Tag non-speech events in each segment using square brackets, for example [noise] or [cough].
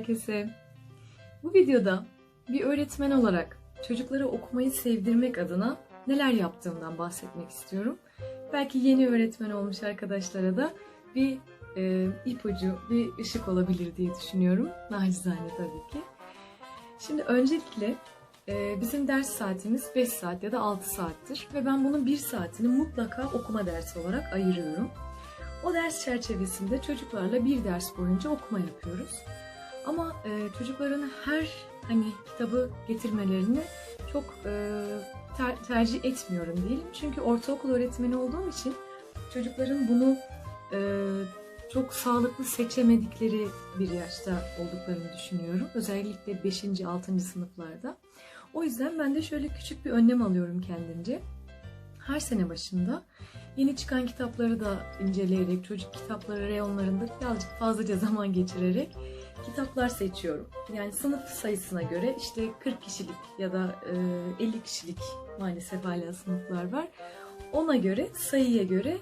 herkese. Bu videoda bir öğretmen olarak çocuklara okumayı sevdirmek adına neler yaptığımdan bahsetmek istiyorum. Belki yeni öğretmen olmuş arkadaşlara da bir e, ipucu, bir ışık olabilir diye düşünüyorum. Nacizane tabii ki. Şimdi öncelikle e, bizim ders saatimiz 5 saat ya da 6 saattir ve ben bunun 1 saatini mutlaka okuma dersi olarak ayırıyorum. O ders çerçevesinde çocuklarla bir ders boyunca okuma yapıyoruz. Ama e, çocukların her hani kitabı getirmelerini çok e, ter- tercih etmiyorum diyelim. Çünkü ortaokul öğretmeni olduğum için çocukların bunu e, çok sağlıklı seçemedikleri bir yaşta olduklarını düşünüyorum. Özellikle 5. 6. sınıflarda. O yüzden ben de şöyle küçük bir önlem alıyorum kendimce. Her sene başında yeni çıkan kitapları da inceleyerek, çocuk kitapları reyonlarında birazcık fazlaca [laughs] zaman geçirerek kitaplar seçiyorum. Yani sınıf sayısına göre işte 40 kişilik ya da e, 50 kişilik maalesef hala sınıflar var. Ona göre, sayıya göre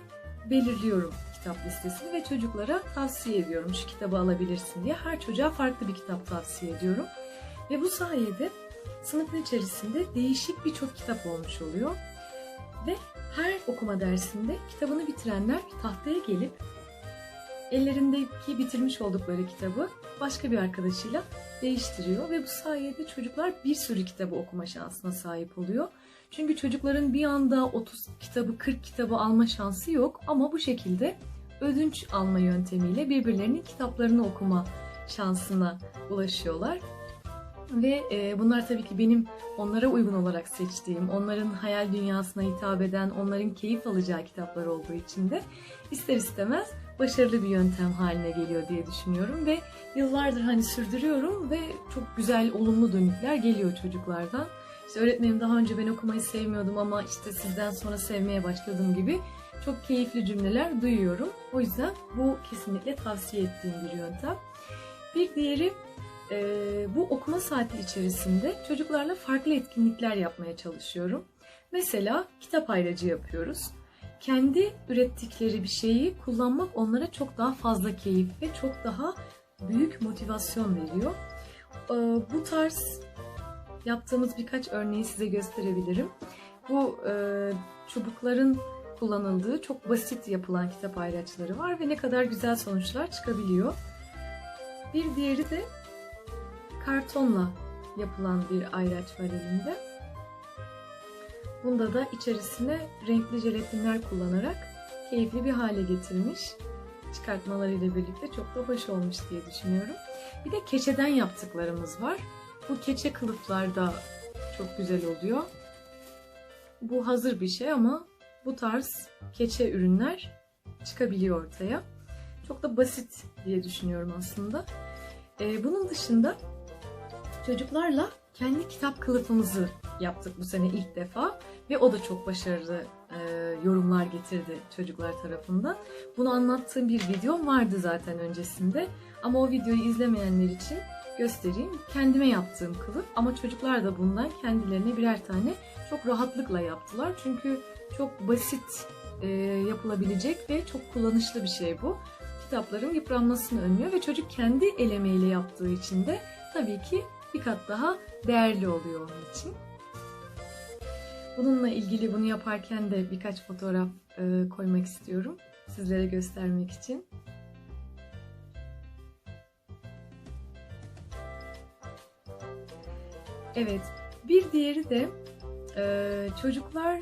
belirliyorum kitap listesini ve çocuklara tavsiye ediyorum şu kitabı alabilirsin diye. Her çocuğa farklı bir kitap tavsiye ediyorum. Ve bu sayede sınıfın içerisinde değişik birçok kitap olmuş oluyor. Ve her okuma dersinde kitabını bitirenler tahtaya gelip ellerindeki bitirmiş oldukları kitabı başka bir arkadaşıyla değiştiriyor ve bu sayede çocuklar bir sürü kitabı okuma şansına sahip oluyor. Çünkü çocukların bir anda 30 kitabı 40 kitabı alma şansı yok ama bu şekilde ödünç alma yöntemiyle birbirlerinin kitaplarını okuma şansına ulaşıyorlar. Ve e, bunlar tabii ki benim onlara uygun olarak seçtiğim, onların hayal dünyasına hitap eden, onların keyif alacağı kitaplar olduğu için de ister istemez başarılı bir yöntem haline geliyor diye düşünüyorum ve yıllardır hani sürdürüyorum ve çok güzel olumlu dönükler geliyor çocuklardan. İşte öğretmenim daha önce ben okumayı sevmiyordum ama işte sizden sonra sevmeye başladım gibi çok keyifli cümleler duyuyorum. O yüzden bu kesinlikle tavsiye ettiğim bir yöntem. Bir diğeri e, bu okuma saati içerisinde çocuklarla farklı etkinlikler yapmaya çalışıyorum. Mesela kitap ayracı yapıyoruz. Kendi ürettikleri bir şeyi kullanmak onlara çok daha fazla keyif ve çok daha büyük motivasyon veriyor. E, bu tarz yaptığımız birkaç örneği size gösterebilirim. Bu e, çubukların kullanıldığı çok basit yapılan kitap ayraçları var ve ne kadar güzel sonuçlar çıkabiliyor. Bir diğeri de kartonla yapılan bir ayraç var elimde. Bunda da içerisine renkli jelatinler kullanarak keyifli bir hale getirmiş. Çıkartmalarıyla birlikte çok da hoş olmuş diye düşünüyorum. Bir de keçeden yaptıklarımız var. Bu keçe kılıflar da çok güzel oluyor. Bu hazır bir şey ama bu tarz keçe ürünler çıkabiliyor ortaya. Çok da basit diye düşünüyorum aslında. Ee, bunun dışında çocuklarla kendi kitap kılıfımızı yaptık bu sene ilk defa ve o da çok başarılı e, yorumlar getirdi çocuklar tarafından. Bunu anlattığım bir videom vardı zaten öncesinde ama o videoyu izlemeyenler için göstereyim. Kendime yaptığım kılıf ama çocuklar da bundan kendilerine birer tane çok rahatlıkla yaptılar. Çünkü çok basit e, yapılabilecek ve çok kullanışlı bir şey bu. Kitapların yıpranmasını önlüyor ve çocuk kendi el emeğiyle yaptığı için de tabii ki bir kat daha değerli oluyor onun için. Bununla ilgili bunu yaparken de birkaç fotoğraf e, koymak istiyorum sizlere göstermek için. Evet, bir diğeri de e, çocuklar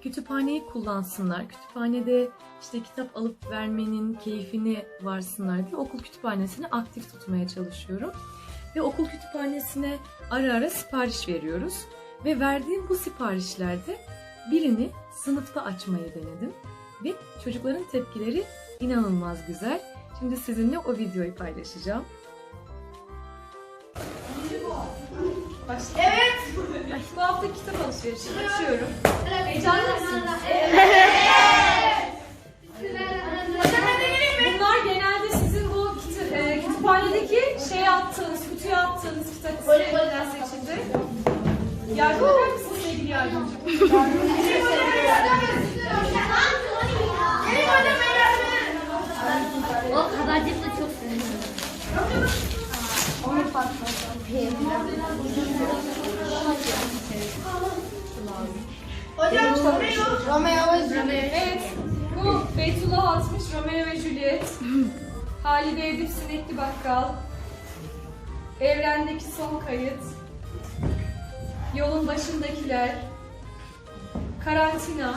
kütüphaneyi kullansınlar. Kütüphanede işte kitap alıp vermenin keyfini varsınlar diye okul kütüphanesini aktif tutmaya çalışıyorum. Ve okul kütüphanesine ara ara sipariş veriyoruz. Ve verdiğim bu siparişlerde birini sınıfta açmayı denedim. Ve çocukların tepkileri inanılmaz güzel. Şimdi sizinle o videoyu paylaşacağım. Evet. Bu hafta kitap alışverişi açıyorum. Heyecanlı mısınız? Bunlar Yardım eder misiniz sevgili yardımcı? O kabarcık da çok seviyorum. Hocam Romeo ve Juliet. Bu Beytullah atmış Romeo ve Juliet. Halide Edip Sinekli Bakkal. Evrendeki son kayıt. Yolun başındakiler. Karantina.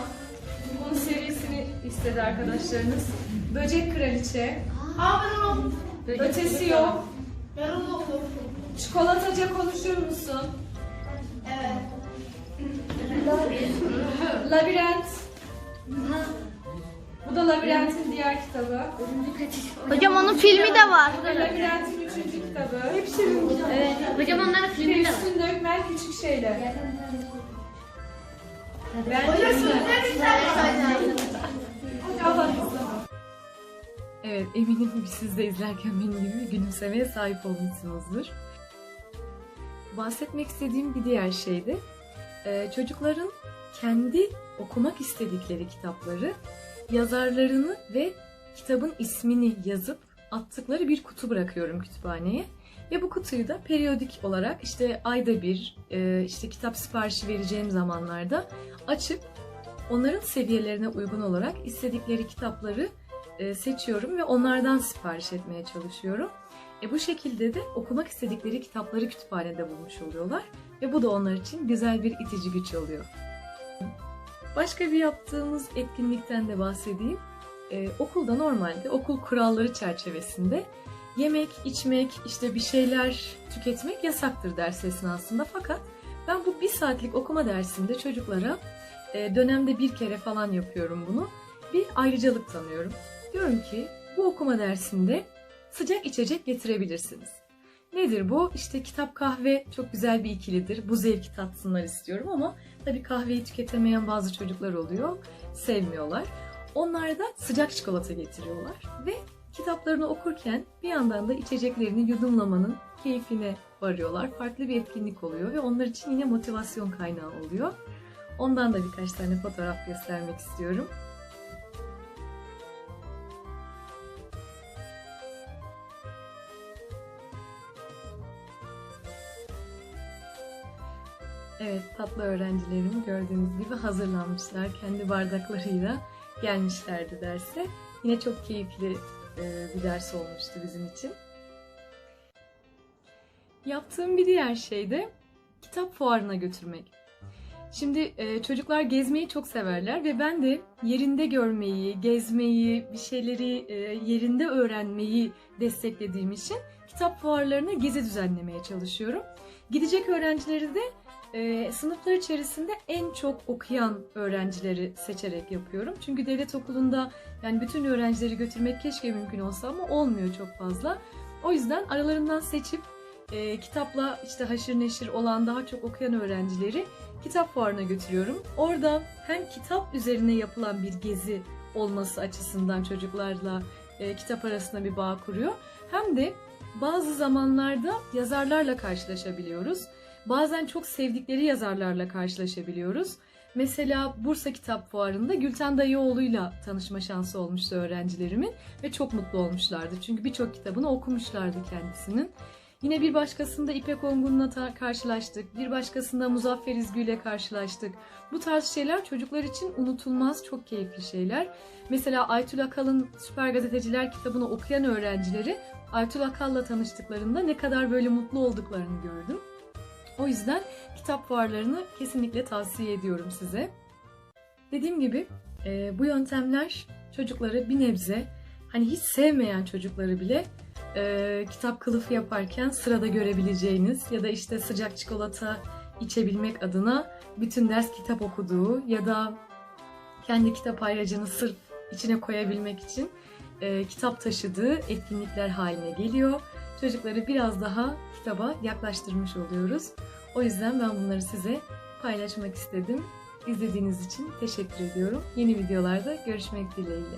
Bunun serisini istedi arkadaşlarınız. Böcek Kraliçe. Aa ben onu Ötesi yok. ben onu okudum. Çikolataca konuşur musun? Evet. [laughs] Labirent. Bu da Labirent'in diğer kitabı. Hocam onun filmi de var. Bu da Labirent'in üçüncü kitabı. Evet. Hocam onların filmi de var. Üstün dökmen küçük şeyler. Hocam kızım. Evet eminim ki siz de izlerken benim gibi gülümsemeye sahip olmuşsunuzdur. Bahsetmek istediğim bir diğer şey de e, çocukların kendi okumak istedikleri kitapları, yazarlarını ve kitabın ismini yazıp attıkları bir kutu bırakıyorum kütüphaneye. Ve bu kutuyu da periyodik olarak işte ayda bir, e, işte kitap siparişi vereceğim zamanlarda açıp onların seviyelerine uygun olarak istedikleri kitapları e, seçiyorum ve onlardan sipariş etmeye çalışıyorum. E bu şekilde de okumak istedikleri kitapları kütüphanede bulmuş oluyorlar ve bu da onlar için güzel bir itici güç oluyor. Başka bir yaptığımız etkinlikten de bahsedeyim. E, okulda normalde okul kuralları çerçevesinde yemek, içmek, işte bir şeyler tüketmek yasaktır ders esnasında fakat ben bu bir saatlik okuma dersinde çocuklara e, dönemde bir kere falan yapıyorum bunu. Bir ayrıcalık tanıyorum. Diyorum ki bu okuma dersinde sıcak içecek getirebilirsiniz. Nedir bu? İşte kitap kahve çok güzel bir ikilidir. Bu zevki tatsınlar istiyorum ama tabii kahveyi tüketemeyen bazı çocuklar oluyor. Sevmiyorlar. Onlar da sıcak çikolata getiriyorlar ve kitaplarını okurken bir yandan da içeceklerini yudumlamanın keyfine varıyorlar. Farklı bir etkinlik oluyor ve onlar için yine motivasyon kaynağı oluyor. Ondan da birkaç tane fotoğraf göstermek istiyorum. Evet, tatlı öğrencilerim gördüğünüz gibi hazırlanmışlar. Kendi bardaklarıyla gelmişlerdi derse. Yine çok keyifli e, bir ders olmuştu bizim için. Yaptığım bir diğer şey de kitap fuarına götürmek. Şimdi e, çocuklar gezmeyi çok severler ve ben de yerinde görmeyi, gezmeyi, bir şeyleri e, yerinde öğrenmeyi desteklediğim için kitap fuarlarına gezi düzenlemeye çalışıyorum. Gidecek öğrencileri de e, sınıflar içerisinde en çok okuyan öğrencileri seçerek yapıyorum. Çünkü devlet okulunda yani bütün öğrencileri götürmek keşke mümkün olsa ama olmuyor çok fazla. O yüzden aralarından seçip e, kitapla işte haşır neşir olan daha çok okuyan öğrencileri kitap fuarına götürüyorum. Orada hem kitap üzerine yapılan bir gezi olması açısından çocuklarla e, kitap arasında bir bağ kuruyor. Hem de bazı zamanlarda yazarlarla karşılaşabiliyoruz. Bazen çok sevdikleri yazarlarla karşılaşabiliyoruz. Mesela Bursa Kitap Fuarı'nda Gülten Dayıoğlu'yla tanışma şansı olmuştu öğrencilerimin ve çok mutlu olmuşlardı. Çünkü birçok kitabını okumuşlardı kendisinin. Yine bir başkasında İpek Ongun'la karşılaştık. Bir başkasında Muzaffer İzgü ile karşılaştık. Bu tarz şeyler çocuklar için unutulmaz, çok keyifli şeyler. Mesela Aytül Akal'ın Süper Gazeteciler kitabını okuyan öğrencileri Aytül Akal'la tanıştıklarında ne kadar böyle mutlu olduklarını gördüm. O yüzden kitap fuarlarını kesinlikle tavsiye ediyorum size. Dediğim gibi e, bu yöntemler çocukları bir nebze hani hiç sevmeyen çocukları bile e, kitap kılıfı yaparken sırada görebileceğiniz ya da işte sıcak çikolata içebilmek adına bütün ders kitap okuduğu ya da kendi kitap ayracını sırf içine koyabilmek için e, kitap taşıdığı etkinlikler haline geliyor. Çocukları biraz daha kitaba yaklaştırmış oluyoruz. O yüzden ben bunları size paylaşmak istedim. İzlediğiniz için teşekkür ediyorum. Yeni videolarda görüşmek dileğiyle.